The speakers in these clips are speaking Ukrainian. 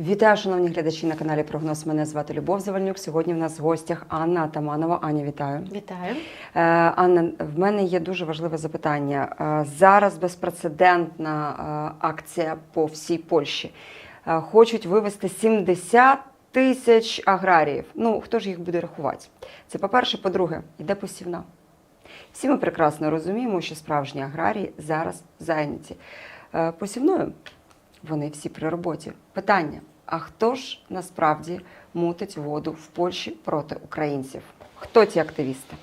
Вітаю, шановні глядачі на каналі Прогноз. Мене звати Любов Завальнюк. Сьогодні в нас в гостях Анна Атаманова. Аня, вітаю. Вітаю. Е, Анна, в мене є дуже важливе запитання. Е, Зараз безпрецедентна е, акція по всій Польщі. Хочуть вивезти 70 тисяч аграріїв. Ну, хто ж їх буде рахувати? Це по-перше, по-друге, іде посівна. Всі ми прекрасно розуміємо, що справжні аграрії зараз зайняті посівною. Вони всі при роботі. Питання: а хто ж насправді мутить воду в Польщі проти українців? Хто ці активісти?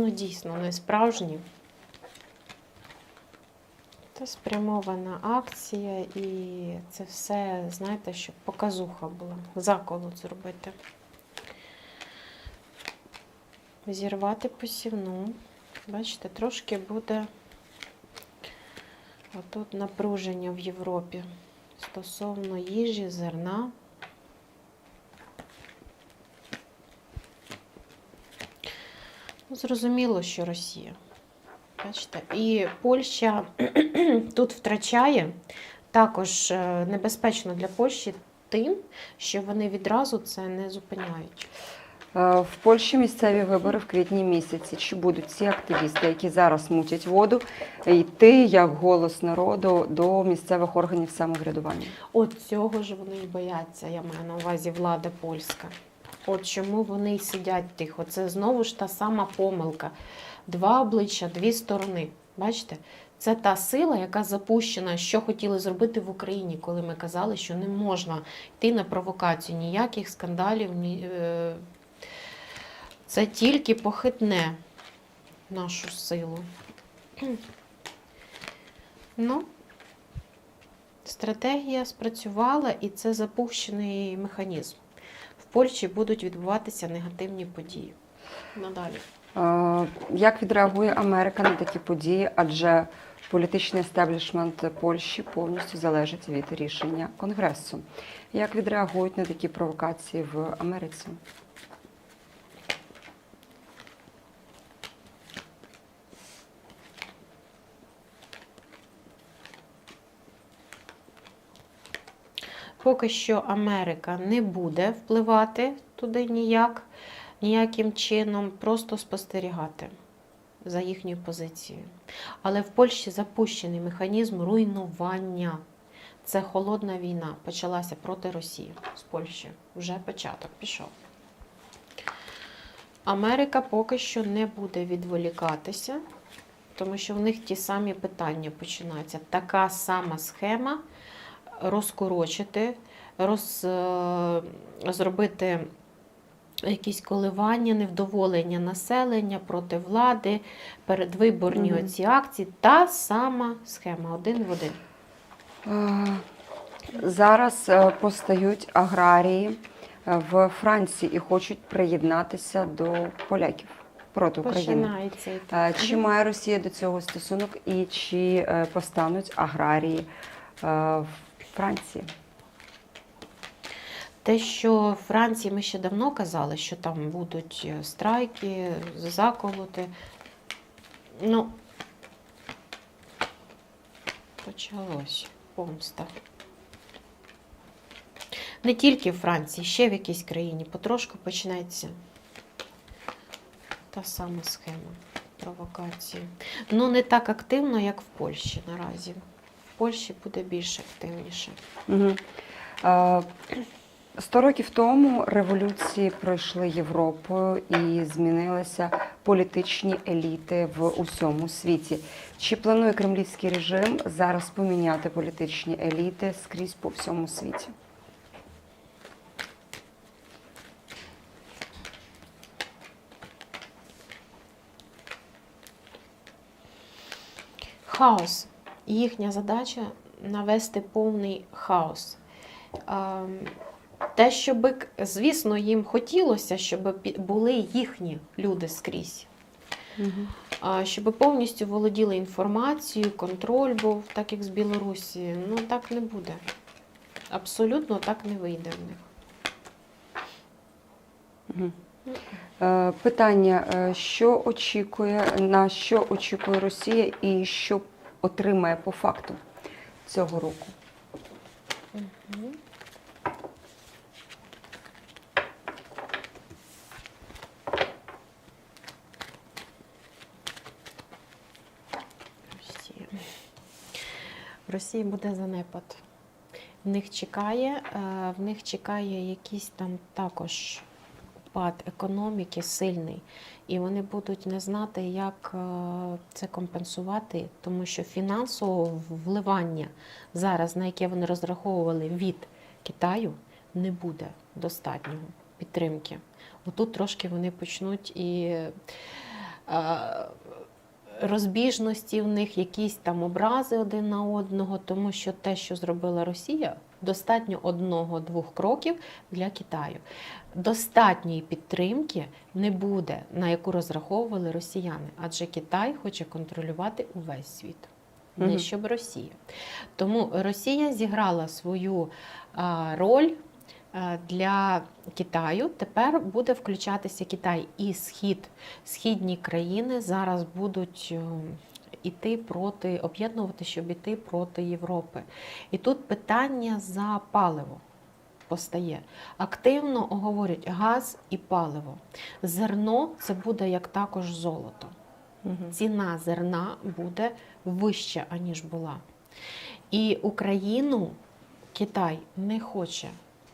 Ну, дійсно, не справжні. Це спрямована акція, і це все, знаєте, щоб показуха була. Заколот зробити. Зірвати посівну. Бачите, трошки буде отут напруження в Європі стосовно їжі, зерна. Зрозуміло, що Росія. Бачите? І Польща тут втрачає також е, небезпечно для Польщі тим, що вони відразу це не зупиняють. Е, В Польщі місцеві вибори в квітні місяці. Чи будуть ці активісти, які зараз мутять воду, йти як голос народу до місцевих органів самоврядування? От цього ж вони і бояться, я маю на увазі влада польська. От чому вони й сидять тихо. Це знову ж та сама помилка. Два обличчя, дві сторони. Бачите? Це та сила, яка запущена, що хотіли зробити в Україні, коли ми казали, що не можна йти на провокацію, ніяких скандалів. е, Це тільки похитне нашу силу. Ну, Стратегія спрацювала і це запущений механізм. Польщі будуть відбуватися негативні події. Надалі. Як відреагує Америка на такі події? Адже політичний естеблішмент Польщі повністю залежить від рішення Конгресу. Як відреагують на такі провокації в Америці? Поки що Америка не буде впливати туди ніяк, ніяким чином, просто спостерігати за їхньою позицією. Але в Польщі запущений механізм руйнування. Це холодна війна почалася проти Росії з Польщі. Вже початок пішов. Америка поки що не буде відволікатися, тому що в них ті самі питання починаються. Така сама схема розкорочити, роз, е, зробити якісь коливання, невдоволення населення проти влади, передвиборні Мгм. оці акції. Та сама схема один в один. Е, Зараз е, постають аграрії в Франції і хочуть приєднатися до поляків проти України. Чи має Росія до цього стосунок і чи повстануть аграрії в Франції? Те, що в Франції ми ще давно казали, що там будуть е, страйки, заколоти. Ну, почалось помста. Не тільки в Франції, ще в якійсь країні потрошку почнеться та сама схема провокації. Ну, не так активно, як в Польщі наразі. Польщі буде більш активніше. Угу. Сто років тому революції пройшли Європою і змінилися політичні еліти в усьому світі. Чи планує кремлівський режим зараз поміняти політичні еліти скрізь по всьому світі? Хаос. Їхня задача навести повний хаос. Ем, Те, щоб, звісно, їм хотілося, щоб були їхні люди скрізь. щоб повністю володіли інформацією, контроль був, так як з Білорусі. Ну так не буде. Абсолютно так не вийде в них. Е, Питання: е, що очікує, на що очікує Росія і що отримає по факту цього року? Росія. В Росії буде занепад. В них чекає, е, в них чекає якийсь там також пад економіки сильний, і вони будуть не знати, як е, це компенсувати, тому що фінансового вливання зараз, на яке вони розраховували від Китаю, не буде достатнього підтримки. Отут трошки вони почнуть і е, розбіжності в них, якісь там образи один на одного, тому що те, що зробила Росія, достатньо одного-двох кроків для Китаю. Достатньої підтримки не буде, на яку розраховували росіяни, адже Китай хоче контролювати увесь світ. Не щоб Росія. Тому Росія зіграла свою роль для Китаю. Тепер буде включатися Китай і схід. Східні країни зараз будуть е, іти проти, об'єднувати, щоб іти проти Європи. І тут питання за паливо постає. Активно говорять газ і паливо. Зерно це буде як також золото ціна зерна буде вища, аніж була. І Україну Китай не хоче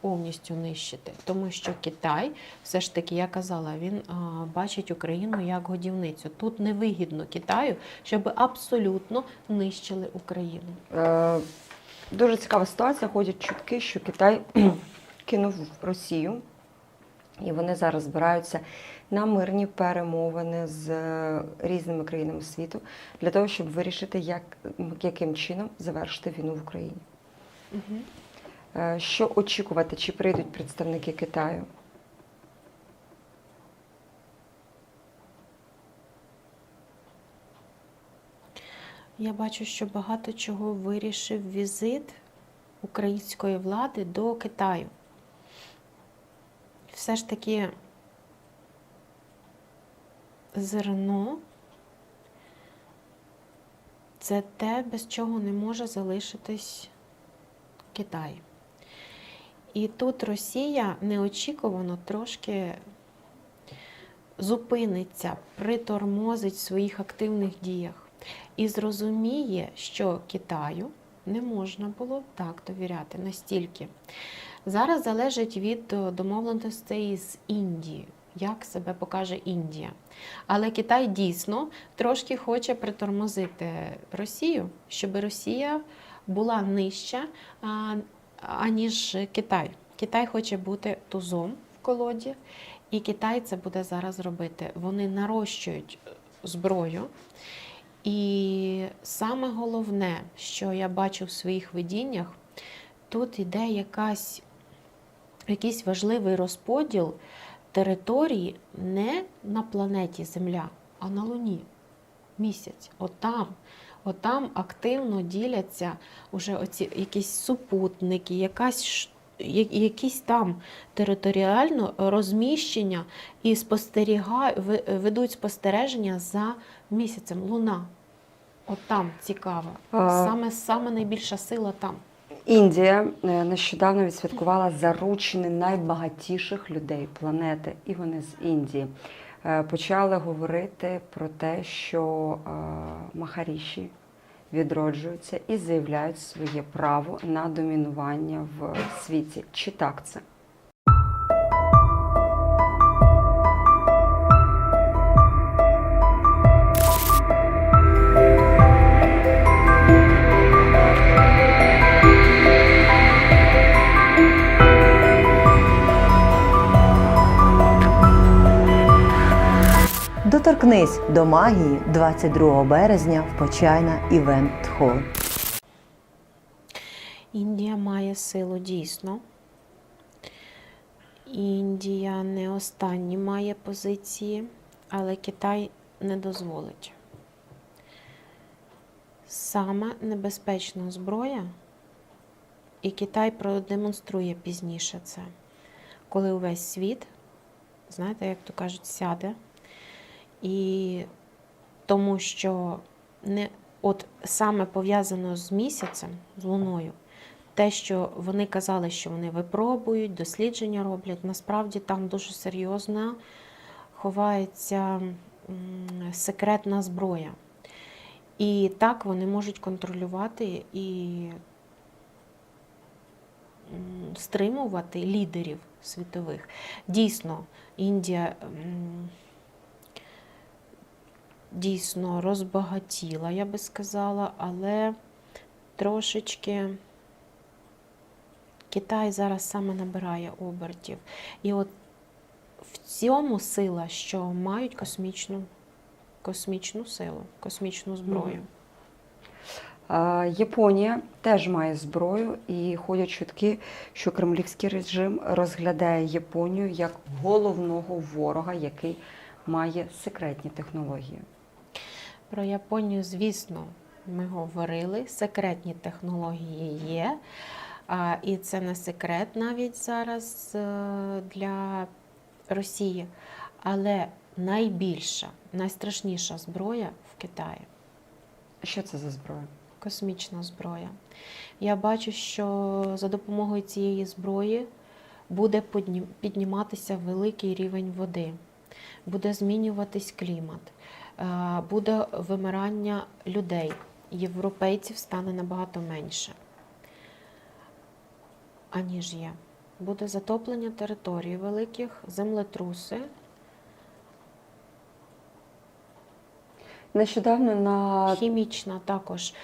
повністю нищити, тому що Китай, все ж таки, я казала, він а, бачить Україну як годівницю. Тут невигідно Китаю, щоб абсолютно нищили Україну. Е, Дуже цікава ситуація. Ходять чутки, що Китай кинув Росію, і вони зараз збираються на мирні перемовини з е, різними країнами світу для того, щоб вирішити, як, яким чином завершити війну в Україні. Е, Що очікувати, чи прийдуть представники Китаю? Я бачу, що багато чого вирішив візит української влади до Китаю. Все ж таки зерно це те, без чого не може залишитись Китай. І тут Росія неочікувано трошки зупиниться, притормозить в своїх активних діях і зрозуміє, що Китаю не можна було так довіряти настільки. Зараз залежить від е, домовленостей з Індією, як себе покаже Індія. Але Китай дійсно трошки хоче притормозити Росію, щоб Росія була нижча, аніж Китай. Китай хоче бути тузом в колоді, і Китай це буде зараз робити. Вони нарощують зброю. І саме головне, що я бачу в своїх видіннях, тут іде якась, якийсь важливий розподіл території не на планеті Земля, а на Луні. Місяць. Отам, отам активно діляться уже оці якісь супутники, якась якісь там територіально розміщення і спостерігають, ведуть спостереження за місяцем. Луна. От там цікаво. Саме, саме найбільша сила там. Індія е, нещодавно відсвяткувала заручини найбагатіших людей планети, і вони з Індії. Е, Почали говорити про те, що е, Махаріші відроджуються і заявляють своє право на домінування в світі. Чи так це? Доторкнись до магії 22 березня в Почайна Івент Холл. Індія має силу дійсно. Індія не останні має позиції, але Китай не дозволить. Саме небезпечна зброя, і Китай продемонструє пізніше це, коли увесь світ, знаєте, як то кажуть, сяде. І тому що не, от саме пов'язано з місяцем, з луною, те, що вони казали, що вони випробують, дослідження роблять, насправді там дуже серйозна ховається секретна зброя. І так вони можуть контролювати і стримувати лідерів світових. Дійсно, Індія дійсно розбагатіла, я би сказала, але трошечки Китай зараз саме набирає обертів. І от в цьому сила, що мають космічну, космічну силу, космічну зброю. Японія теж має зброю, і ходять чутки, що кремлівський режим розглядає Японію як головного ворога, який має секретні технології. Про Японію, звісно, ми говорили. Секретні технології є. І це не секрет навіть зараз е, для Росії. Але найбільша, найстрашніша зброя в Китаї Що це за зброя? космічна зброя. Я бачу, що за допомогою цієї зброї буде підніматися великий рівень води, буде змінюватись клімат, буде вимирання людей. Європейців стане набагато менше, аніж є. Буде затоплення територій великих, землетруси. Нещодавно на Хімічна також.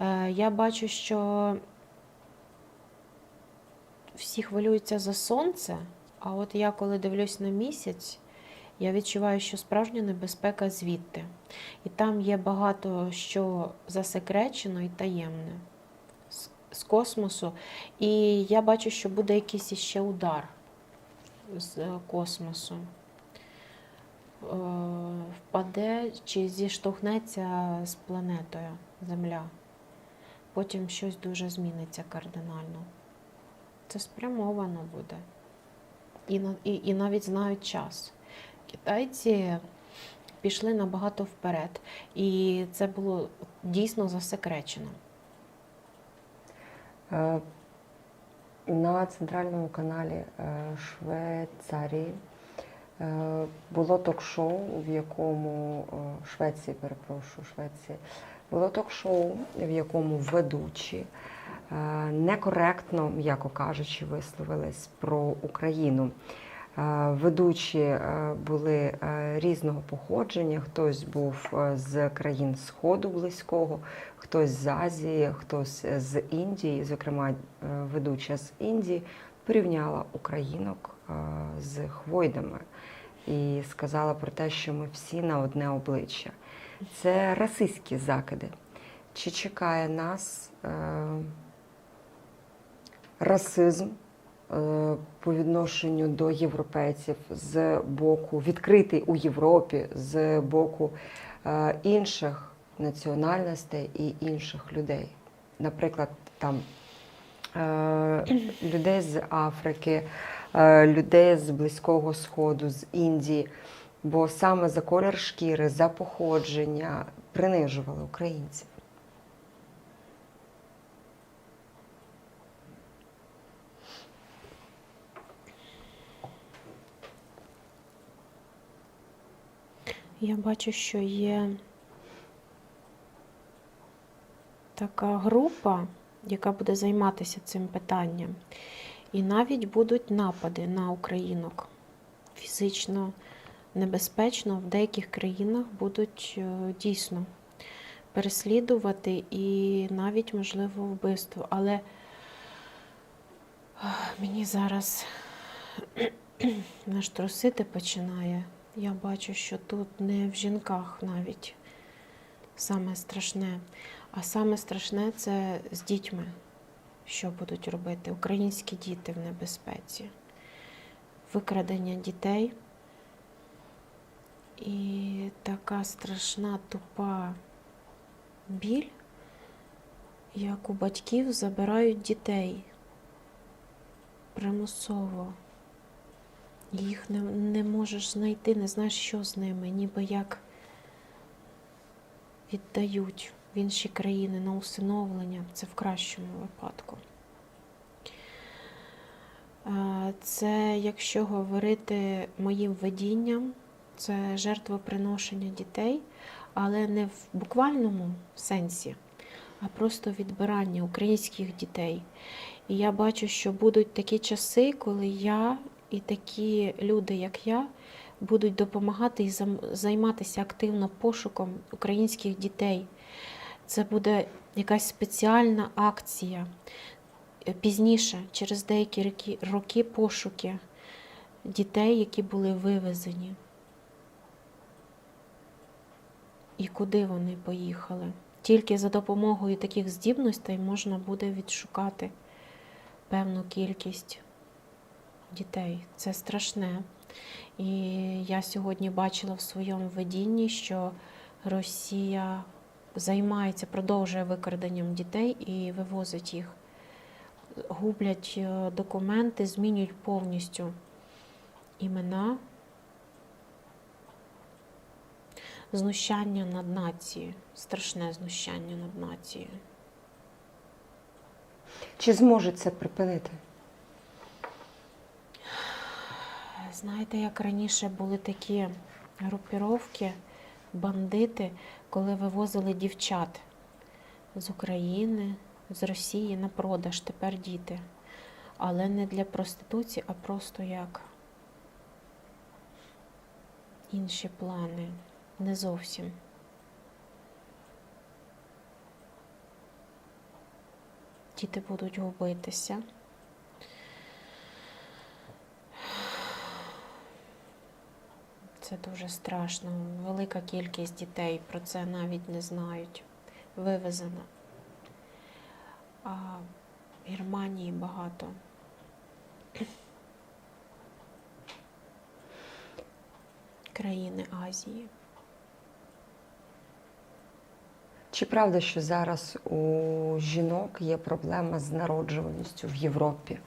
Е, Я бачу, що всі хвилюються за сонце, а от я, коли дивлюсь на місяць, я відчуваю, що справжня небезпека звідти. І там є багато що засекречено і таємне з- космосу. І я бачу, що буде якийсь іще удар з е, космосу. Е, Впаде чи зіштовхнеться з планетою Земля. Потім щось дуже зміниться кардинально. Це спрямовано буде. І, і, і навіть знають час. Китайці пішли набагато вперед. І це було дійсно засекречено. Е, На центральному каналі е, Швейцарії е, було ток-шоу, в якому Швеції, перепрошую, Швеції, було ток-шоу, в якому ведучі некоректно, м'яко кажучи, висловились про Україну. Е, Ведучі е, були е, різного походження. Хтось був з країн Сходу близького, хтось з Азії, хтось з Індії. Зокрема, ведуча з Індії порівняла українок з хвойдами і сказала про те, що ми всі на одне обличчя. Це расистські закиди. Чи чекає нас е, расизм по відношенню до європейців з боку відкритий у Європі, з боку е, інших національностей і інших людей? Наприклад, там е, людей з Африки, е, людей з Близького Сходу, з Індії. Бо саме за колір шкіри, за походження принижували українців. Я бачу, що є така група, яка буде займатися цим питанням. І навіть будуть напади на українок. Фізично небезпечно в деяких країнах будуть е, дійсно переслідувати і навіть, можливо, вбивство. Але мені зараз наштрусити починає. Я бачу, що тут не в жінках навіть саме страшне. А саме страшне це з дітьми, що будуть робити українські діти в небезпеці. Викрадення дітей І така страшна тупа біль, як у батьків забирають дітей примусово. Їх не, не можеш знайти, не знаєш, що з ними, ніби як віддають в інші країни на усиновлення, це в кращому випадку. Це, якщо говорити моїм видінням, це жертвоприношення дітей, але не в буквальному сенсі, а просто відбирання українських дітей. І я бачу, що будуть такі часи, коли я і такі люди, як я, будуть допомагати і займатися активно пошуком українських дітей. Це буде якась спеціальна акція. Е, Пізніше, через деякі роки, роки пошуки дітей, які були вивезені. І куди вони поїхали. Тільки за допомогою таких здібностей можна буде відшукати певну кількість дітей. Це страшне. І я сьогодні бачила в своєму видінні, що Росія займається, продовжує викраденням дітей і вивозить їх. Гублять е, документи, змінюють повністю імена, знущання над нацією, страшне знущання над нацією. Чи зможуть це припинити? Знаєте, як раніше були такі групіровки, бандити, коли вивозили дівчат з України, з Росії на продаж, тепер діти. Але не для проституції, а просто як інші плани. Не зовсім. Діти будуть губитися. Це дуже страшно. Велика кількість дітей про це навіть не знають. Вивезена. А в Германії багато. Країни Азії. Чи правда, що зараз у жінок є проблема з народжуваністю в Європі?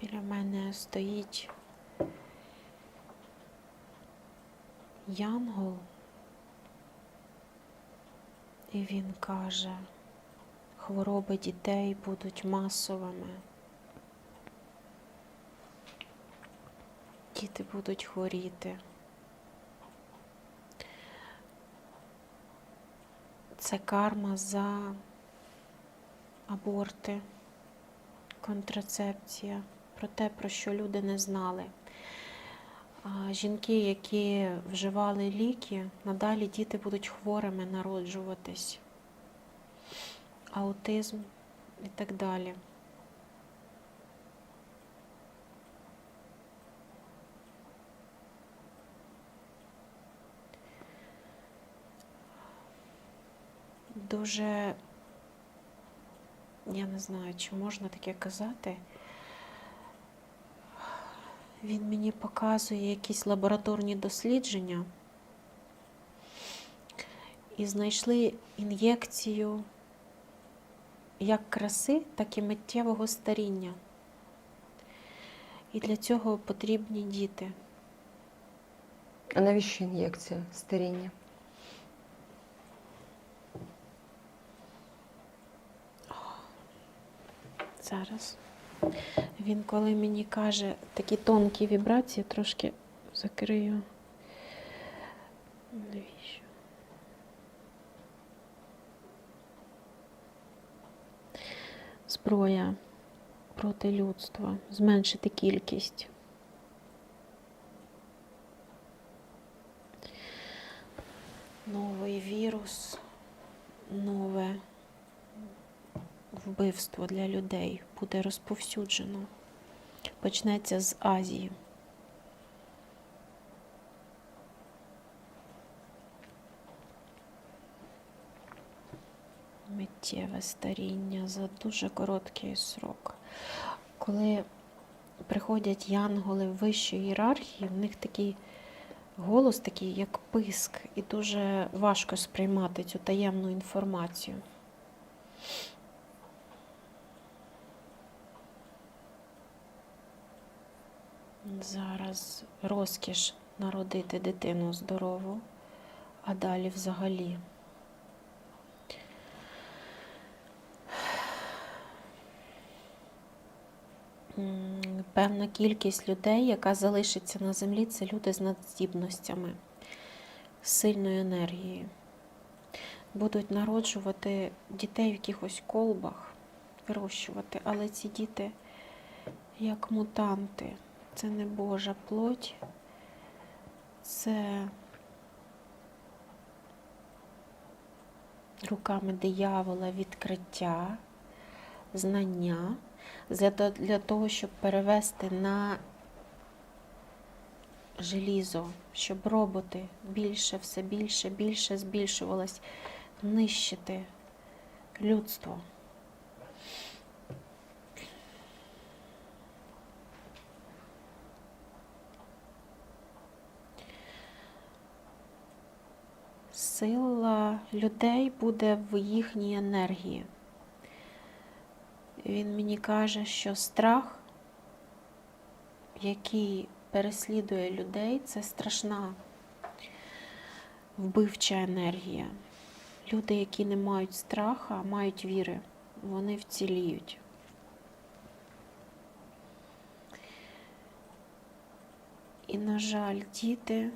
Біля мене стоїть Янгол, і він каже, хвороби дітей будуть масовими. Діти будуть хворіти. Це карма за аборти, контрацепція, про те, про що люди не знали. Жінки, які вживали ліки, надалі діти будуть хворими народжуватись, аутизм і так далі. Дуже, я не знаю, чи можна таке казати. Він мені показує якісь лабораторні дослідження і знайшли ін'єкцію як краси, так і миттєвого старіння. І для цього потрібні діти. А навіщо ін'єкція старіння? Зараз. Він коли мені каже такі тонкі вібрації, трошки закрию. Навіщо? Зброя проти людства, зменшити кількість. Новий вірус, нове вбивство для людей буде розповсюджено. Почнеться з Азії. Миттєве старіння за дуже короткий срок. Коли приходять янголи вищої ієрархії, в них такий голос, такий, як писк, і дуже важко сприймати цю таємну інформацію. Зараз розкіш народити дитину здорову, а далі взагалі. Певна кількість людей, яка залишиться на землі, це люди з надздібностями, з сильною енергією. Будуть народжувати дітей в якихось колбах, вирощувати, але ці діти як мутанти. Це не Божа плоть, це руками диявола відкриття, знання для, того, щоб перевести на желізо, щоб роботи більше, все більше, більше збільшувалось, нищити людство. Сила людей буде в їхній енергії. Він мені каже, що страх, який переслідує людей, це страшна вбивча енергія. Люди, які не мають страха, мають віри, вони вціліють. І, на жаль, діти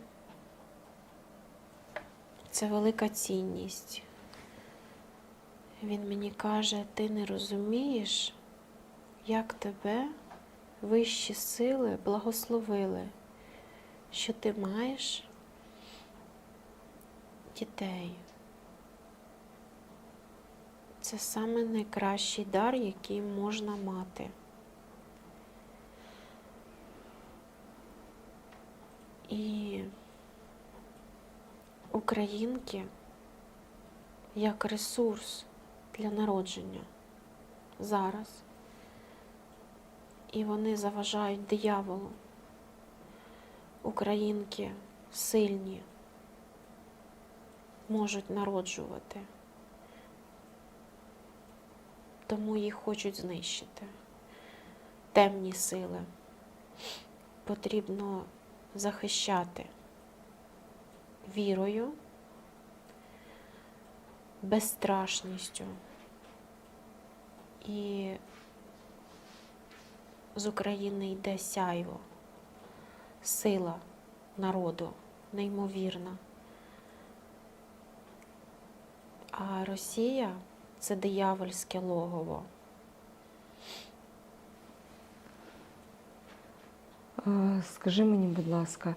це велика цінність. Він мені каже, ти не розумієш, як тебе вищі сили благословили, що ти маєш дітей. Це саме найкращий дар, який можна мати. І українки як ресурс для народження зараз. І вони заважають дияволу. Українки сильні, можуть народжувати, тому їх хочуть знищити. Темні сили потрібно захищати вірою, безстрашністю. І з України йде сяйво, сила народу неймовірна. А Росія це диявольське логово. Е, Скажи мені, будь ласка,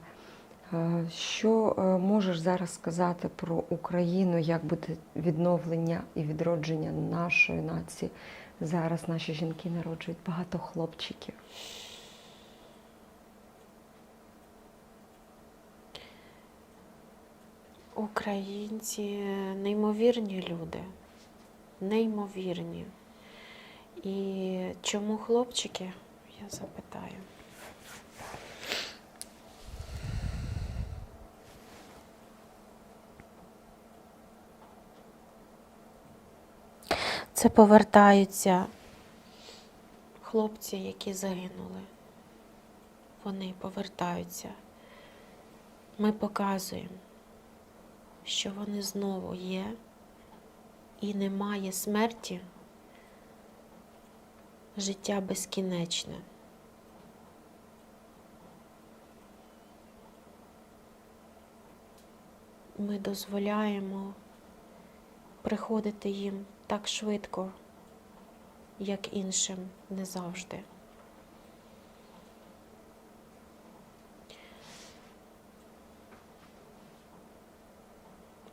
що е, можеш зараз сказати про Україну, як буде відновлення і відродження нашої нації? Зараз наші жінки народжують багато хлопчиків. Українці неймовірні люди, неймовірні. І чому хлопчики? Я запитаю. Це повертаються хлопці, які загинули. Вони повертаються. Ми показуємо, що вони знову є і немає смерті, життя безкінечне. Ми дозволяємо приходити їм так швидко, як іншим не завжди.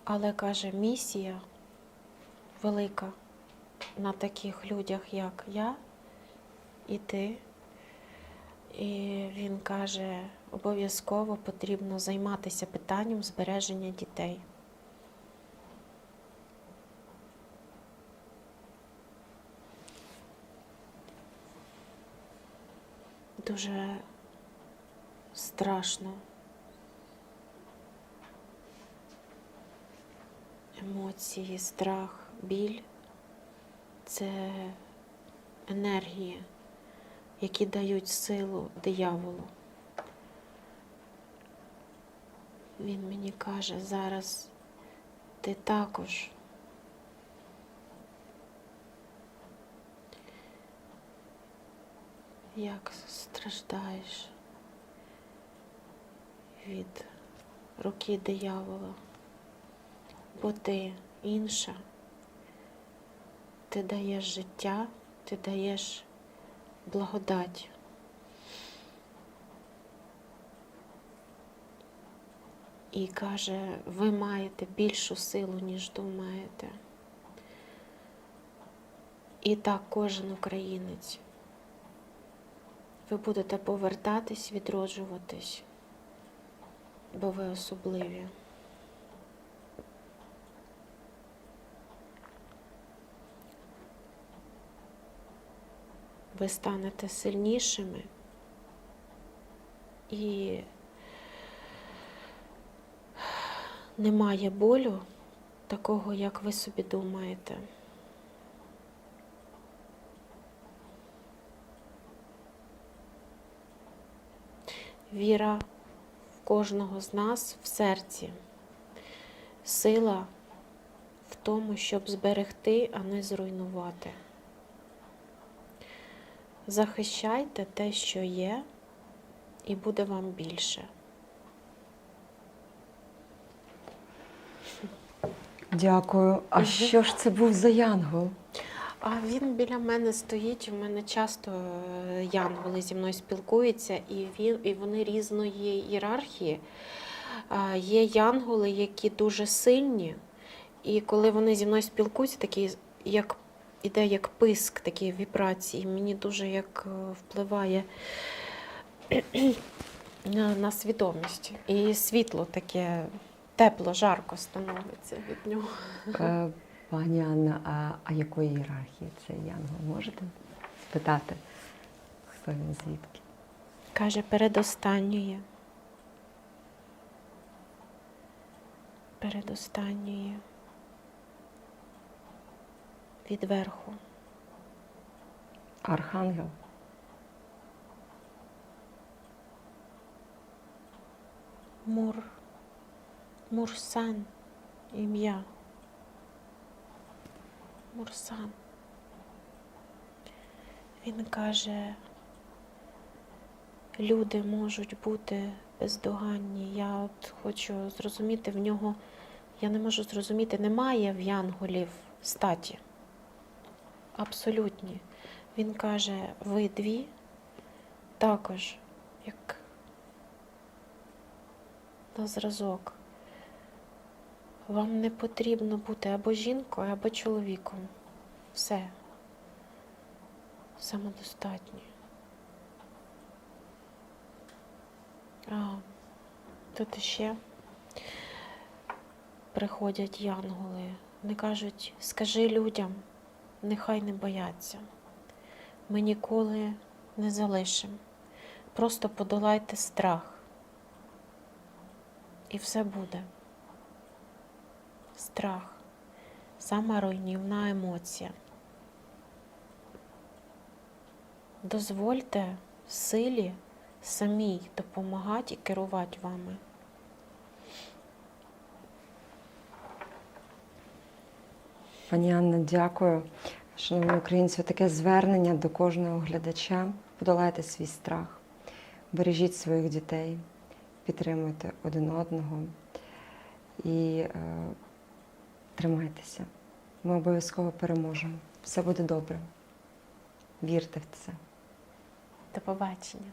Але каже, місія велика на таких людях, як я і ти. І він каже, обов'язково потрібно займатися питанням збереження дітей. Дуже страшно. Емоції, страх, біль це енергії, які дають силу дияволу. Він мені каже, зараз ти також як страждаєш від руки диявола, бо ти інша, ти даєш життя, ти даєш благодать. І каже, ви маєте більшу силу, ніж думаєте. І так кожен українець. Ви будете повертатись, відроджуватись, бо ви особливі. Ви станете сильнішими і немає болю такого, як ви собі думаєте. Віра в кожного з нас в серці, сила в тому, щоб зберегти, а не зруйнувати. Захищайте те, що є, і буде вам більше. Дякую. А що ж це був за янгол? А він біля мене стоїть. У мене часто е, янголи зі мною спілкуються, і він і вони різної ієрархії. Є янголи, які дуже сильні, і коли вони зі мною спілкуються, такі як іде як писк, такі вібрації. Мені дуже як е, впливає на, на свідомість. І світло таке тепло, жарко становиться від нього. Пані Анна, а, а якої ієрархії це янгол? Можете спитати, хто він звідки? Каже, передостанньої. Передостанньої. Від верху. Архангел? Мур. Мурсан. Ім'я. Мурсан. Він каже, люди можуть бути бездоганні. Я от хочу зрозуміти в нього, я не можу зрозуміти, немає в янголів статі. Абсолютні. Він каже, ви дві також, як на зразок. Вам не потрібно бути або жінкою, або чоловіком. Все. Самодостатні. А тут іще приходять янголи. Вони кажуть, скажи людям, нехай не бояться. Ми ніколи не залишимо. Просто подолайте страх. І все буде. Страх. Сама руйнівна емоція. Дозвольте силі самій допомагати і керувати вами. Пані Анна, дякую. Шановні українці, таке звернення до кожного глядача. Подолайте свій страх, бережіть своїх дітей, підтримуйте один одного і е, тримайтеся. Ми обов'язково переможемо. Все буде добре. Вірте в це. До побачення.